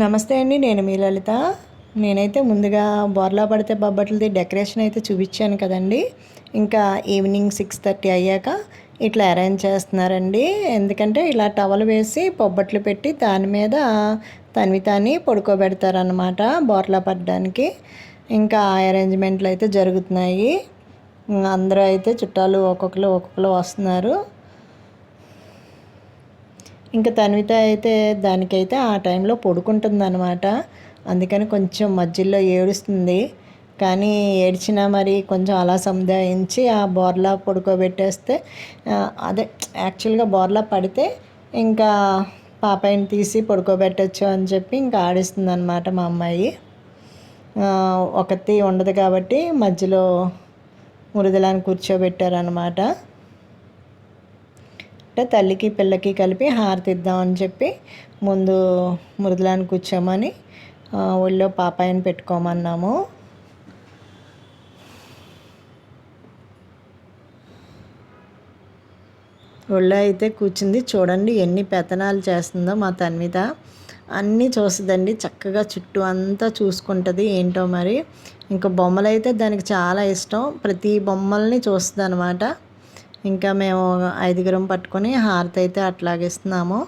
నమస్తే అండి నేను మీ లలిత. నేనైతే ముందుగా బోర్లా పడితే బొబ్బట్లది డెకరేషన్ అయితే చూపించాను కదండి. ఇంకా ఈవినింగ్ సిక్స్ థర్టీ అయ్యాక ఇట్లా అరేంజ్ చేస్తున్నారండి. ఎందుకంటే ఇలా టవల్ వేసి బొబ్బట్లు పెట్టి దాని మీద తనివి తాని పడుకోబెడతారనమాట బోర్లా పడడానికి. ఇంకా అరేంజ్మెంట్లు అయితే జరుగుతున్నాయి. అందరూ అయితే చుట్టాలు ఒక్కొక్కరు ఒక్కొక్కరు వస్తున్నారు. ఇంకా తన్విత అయితే దానికైతే ఆ టైంలో పొడుకుంటుంది అనమాట అందుకని కొంచెం మధ్యలో ఏడుస్తుంది. కానీ ఏడ్చినా మరి కొంచెం అలా సముదాయించి ఆ బోర్లా పడుకోబెట్టేస్తే అదే యాక్చువల్గా బోర్లా పడితే ఇంకా పాపాయిని తీసి పడుకోబెట్టచ్చు అని చెప్పి ఇంకా ఆడిస్తుంది అనమాట మా అమ్మాయి. ఒకటి ఉండదు కాబట్టి మధ్యలో మురుదలాన్ని కూర్చోబెట్టారనమాట తల్లికి పిల్లకి కలిపి హారతి ఇద్దామని చెప్పి ముందు మృదులాన్ని కూర్చోమని ఒళ్ళో పాపాయని పెట్టుకోమన్నాము. ఒళ్ళో అయితే కూర్చుంది. చూడండి ఎన్ని పెతనాలు చేస్తుందో మా తన్విత అన్నీ చూస్తుందండి. చక్కగా చుట్టూ అంతా చూసుకుంటుంది. ఏంటో మరి. ఇంకా బొమ్మలు అయితే దానికి చాలా ఇష్టం. ప్రతి బొమ్మల్ని చూస్తుంది అనమాట ఇంకా మేము ఐదుగురం పట్టుకొని హారతి అయితే అట్లాగిస్తున్నాము.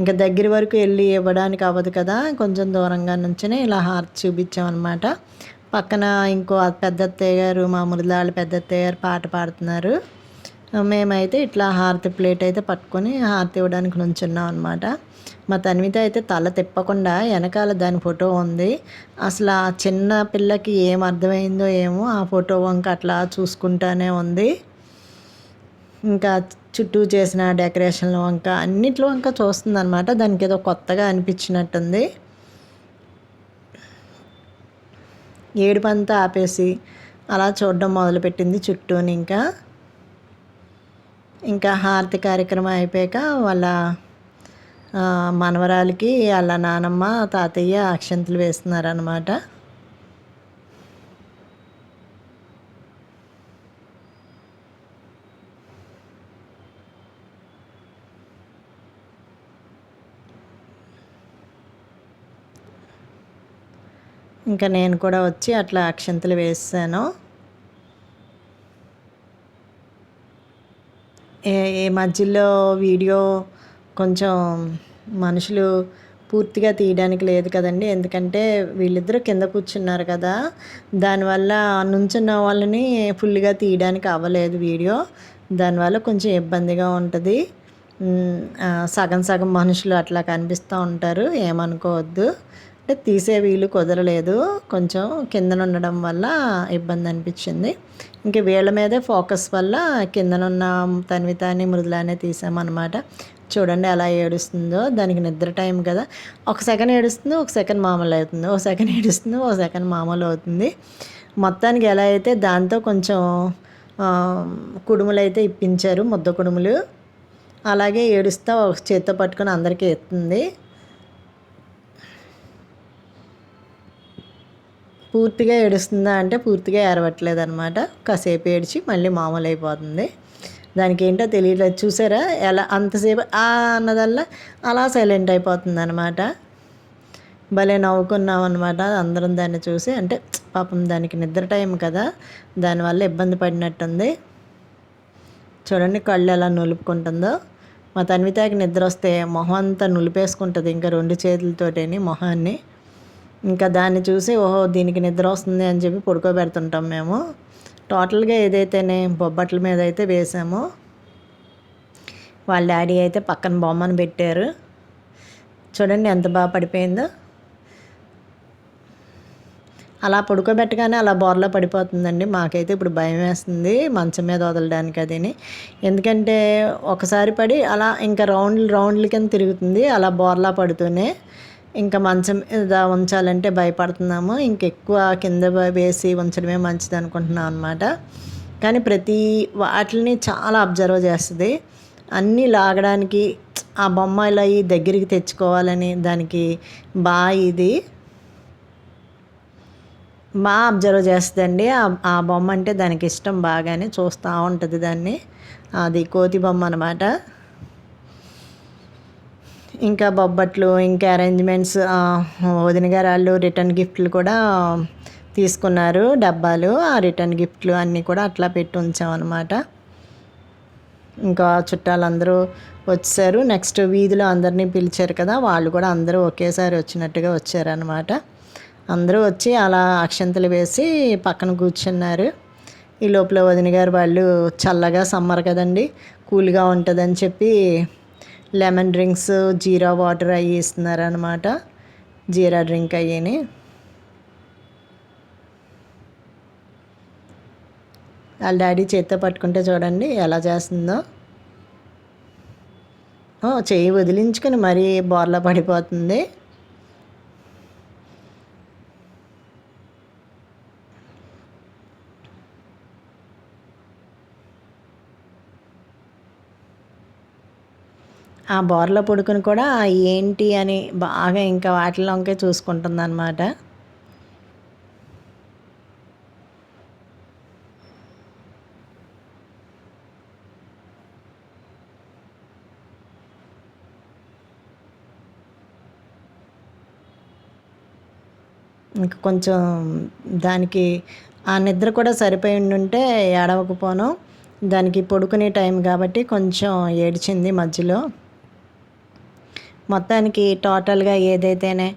ఇంకా దగ్గర వరకు వెళ్ళి ఇవ్వడానికి అవ్వదు కదా కొంచెం దూరంగా నుంచే ఇలా హారతి చూపించామన్నమాట. పక్కన ఇంకో పెద్ద అత్తయ్య గారు మా మురళాళ్ళ పెద్ద అత్తయ్య గారు పాట పాడుతున్నారు. మేమైతే ఇట్లా హారతి ప్లేట్ అయితే పట్టుకొని హారతి ఇవ్వడానికి నుంచున్నాం అనమాట మా తన్విత అయితే తల తిప్పకుండా వెనకాల దాని ఫోటో ఉంది. అసలు ఆ చిన్న పిల్లకి ఏం అర్థమైందో ఏమో ఆ ఫోటో వంక అట్లా చూసుకుంటానే ఉంది. ఇంకా చుట్టూ చేసిన డెకరేషన్లు వంక అన్నిట్లో వంక చూస్తుంది అనమాట దానికి ఏదో కొత్తగా అనిపించినట్టుంది. ఏడుపంతా ఆపేసి అలా చూడడం మొదలుపెట్టింది చుట్టూని ఇంకా. ఇంకా హారతి కార్యక్రమం అయిపోయాక వాళ్ళ మనవరాలకి వాళ్ళ నానమ్మ తాతయ్య అక్షంతలు వేస్తున్నారనమాట ఇంకా నేను కూడా వచ్చి అట్లా అక్షంతలు వేసాను. ఏ మధ్యలో వీడియో కొంచెం మనుషులు పూర్తిగా తీయడానికి లేదు కదండి. ఎందుకంటే వీళ్ళిద్దరూ కింద కూర్చున్నారు కదా. దానివల్ల నుంచున్న వాళ్ళని ఫుల్గా తీయడానికి అవ్వలేదు వీడియో. దానివల్ల కొంచెం ఇబ్బందిగా ఉంటుంది. సగం సగం మనుషులు అట్లా కనిపిస్తూ ఉంటారు. ఏమనుకోవద్దు. అంటే తీసే వీలు కుదరలేదు. కొంచెం కిందన ఉండడం వల్ల ఇబ్బంది అనిపించింది ఇంక వీళ్ళ మీదే ఫోకస్ వల్ల కిందనున్న తన్వితాన్ని మృదులానే తీసామన్నమాట. చూడండి ఎలా ఏడుస్తుందో. దానికి నిద్ర టైం కదా. ఒక సెకండ్ ఏడుస్తుంది ఒక సెకండ్ మామూలు అవుతుంది. ఒక సెకండ్ ఏడుస్తుంది ఒక సెకండ్ మామూలు అవుతుంది. మొత్తానికి ఎలా అయితే దాంతో కొంచెం కుడుములు అయితే ఇప్పించారు ముద్ద కుడుములు. అలాగే ఏడుస్తా ఒక చేత్తో పట్టుకొని అందరికీ ఎత్తుంది. పూర్తిగా ఏడుస్తుందా అంటే పూర్తిగా ఏరవట్లేదు అనమాట కాసేపు ఏడిచి మళ్ళీ మామూలు అయిపోతుంది దానికి ఏంటో తెలియట్లేదు చూసారా? ఎలా అంతసేపు ఆ అన్నదల్లా అలా సైలెంట్ అయిపోతుంది అనమాట భలే నవ్వుకున్నాం అనమాట అందరం దాన్ని చూసి. అంటే పాపం దానికి నిద్ర టైం కదా. దానివల్ల ఇబ్బంది పడినట్టుంది. చూడండి కళ్ళు ఎలా నులుపుకుంటుందో. మా తన్వితాకి నిద్ర వస్తే మొహం అంతా నులిపేసుకుంటుంది. ఇంకా రెండు చేతులతోటేని మొహాన్ని. ఇంకా దాన్ని చూసి ఓహో దీనికి నిద్ర వస్తుంది అని చెప్పి పడుకోబెడుతుంటాం మేము. టోటల్గా ఏదైతేనే బొబ్బట్ల మీద అయితే వేసామో. వాళ్ళ డాడీ అయితే పక్కన బొమ్మను పెట్టారు. చూడండి ఎంత బాగా పడిపోయిందో. అలా పడుకోబెట్టగానే అలా బోర్లో పడిపోతుందండి. మాకైతే ఇప్పుడు భయం వేస్తుంది మంచం మీద వదలడానికి అదిని. ఎందుకంటే ఒకసారి పడి అలా ఇంకా రౌండ్లు రౌండ్ల కింద తిరుగుతుంది. అలా బోర్లా పడుతూనే ఇంకా మంచం మీద ఉంచాలంటే భయపడుతున్నాము. ఇంకెక్కువ కింద వేసి ఉంచడమే మంచిది అనుకుంటున్నాం అనమాట కానీ ప్రతి వాటిని చాలా అబ్జర్వ్ చేస్తుంది. అన్నీ లాగడానికి ఆ బొమ్మ ఇలా ఈ దగ్గరికి తెచ్చుకోవాలని దానికి బాగా ఇది. బాగా అబ్జర్వ్ చేస్తుందండి. ఆ బొమ్మ అంటే దానికి ఇష్టం బాగానే చూస్తూ ఉంటుంది దాన్ని. అది కోతి బొమ్మ అనమాట ఇంకా బొబ్బట్లు ఇంకా అరేంజ్మెంట్స్ వదిన గారు వాళ్ళు రిటర్న్ గిఫ్ట్లు కూడా తీసుకున్నారు డబ్బాలు. ఆ రిటర్న్ గిఫ్ట్లు అన్నీ కూడా అట్లా పెట్టి ఉంచామన్నమాట. ఇంకా చుట్టాలందరూ వచ్చారు. నెక్స్ట్ వీధిలో అందరినీ పిలిచారు కదా వాళ్ళు కూడా అందరూ ఒకేసారి వచ్చినట్టుగా వచ్చారనమాట అందరూ వచ్చి అలా అక్షంతలు వేసి పక్కన కూర్చున్నారు. ఈ లోపల వదిన గారు వాళ్ళు చల్లగా సమ్మర్ కదండి కూల్గా ఉంటుందని చెప్పి లెమన్ డ్రింక్స్ జీరా వాటర్ అవి ఇస్తున్నారనమాట జీరా డ్రింక్ అయ్యని. వాళ్ళ డాడీ చేత్తో పట్టుకుంటే చూడండి ఎలా చేస్తుందో. చెయ్యి వదిలించుకొని మరీ బోర్లా పడిపోతుంది. ఆ బోర్లో పొడుకుని కూడా ఏంటి అని బాగా ఇంకా వాటిలోకే చూసుకుంటుందన్నమాట. ఇంకా కొంచెం దానికి ఆ నిద్ర కూడా సరిపోయి ఉంటే ఏడవకపోను. దానికి పడుకునే టైం కాబట్టి కొంచెం ఏడ్చింది మధ్యలో. మొత్తానికి టోటల్గా ఏదైతేనే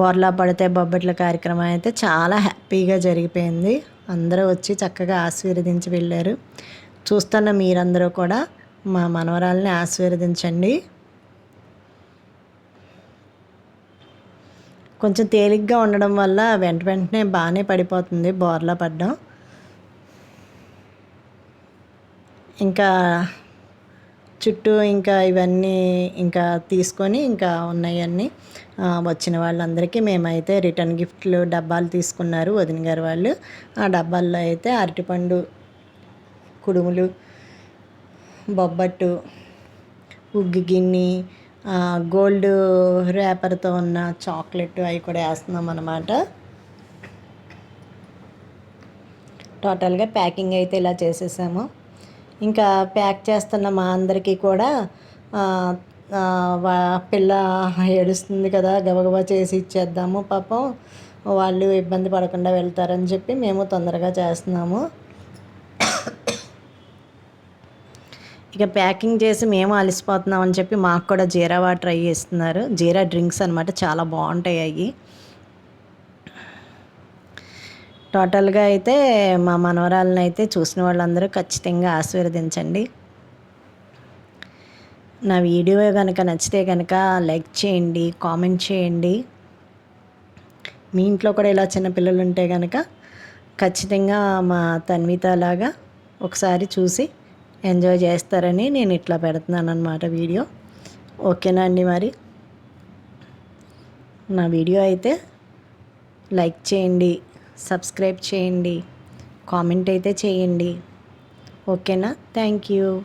బోర్లా పడితే బొబ్బట్ల కార్యక్రమం అయితే చాలా హ్యాపీగా జరిగిపోయింది. అందరూ వచ్చి చక్కగా ఆశీర్వదించి వెళ్ళారు. చూస్తున్న మీరందరూ కూడా మా మనవరాల్ని ఆశీర్వదించండి. కొంచెం తేలిగ్గా ఉండడం వల్ల వెంట వెంటనే బాగానే పడిపోతుంది బోర్లా పడ్డం. ఇంకా చుట్టూ ఇంకా ఇవన్నీ ఇంకా తీసుకొని ఇంకా ఉన్నాయన్నీ. వచ్చిన వాళ్ళందరికీ మేమైతే రిటర్న్ గిఫ్ట్లు డబ్బాలు తీసుకున్నారు వదిన గారు వాళ్ళు. ఆ డబ్బాల్లో అయితే అరటిపండు కుడుములు బొబ్బట్టు ఉగ్గు గిన్నె గోల్డ్ ర్యాపర్తో ఉన్న చాక్లెట్ అవి కూడా వేస్తున్నాం అన్నమాట. టోటల్గా ప్యాకింగ్ అయితే ఇలా చేసేసాము. ఇంకా ప్యాక్ చేస్తున్న మా అందరికీ కూడా పిల్ల ఏడుస్తుంది కదా గబగబా చేసి ఇచ్చేద్దాము పాపం. వాళ్ళు ఇబ్బంది పడకుండా వెళ్తారని చెప్పి మేము తొందరగా చేస్తున్నాము. ఇక ప్యాకింగ్ చేసి మేము అలసిపోతున్నాం అని చెప్పి మాకు కూడా జీరా వాటర్ అయ్యి ఇస్తున్నారు. జీరా డ్రింక్స్ అనమాట చాలా బాగుంటాయి అవి టోటల్గా అయితే మా మనవరాలను అయితే చూసిన వాళ్ళందరూ ఖచ్చితంగా ఆశీర్వదించండి. నా వీడియో కనుక నచ్చితే కనుక లైక్ చేయండి కామెంట్ చేయండి. మీ ఇంట్లో కూడా ఇలా చిన్నపిల్లలు ఉంటే కనుక ఖచ్చితంగా మా తన్విత లాగా ఒకసారి చూసి ఎంజాయ్ చేస్తారని నేను ఇట్లా పెడుతున్నాను అనమాట వీడియో. ఓకేనా అండి మరి? నా వీడియో అయితే లైక్ చేయండి. సబ్స్క్రైబ్ చేయండి. కామెంట్ అయితే చేయండి. ఓకేనా? Thank you.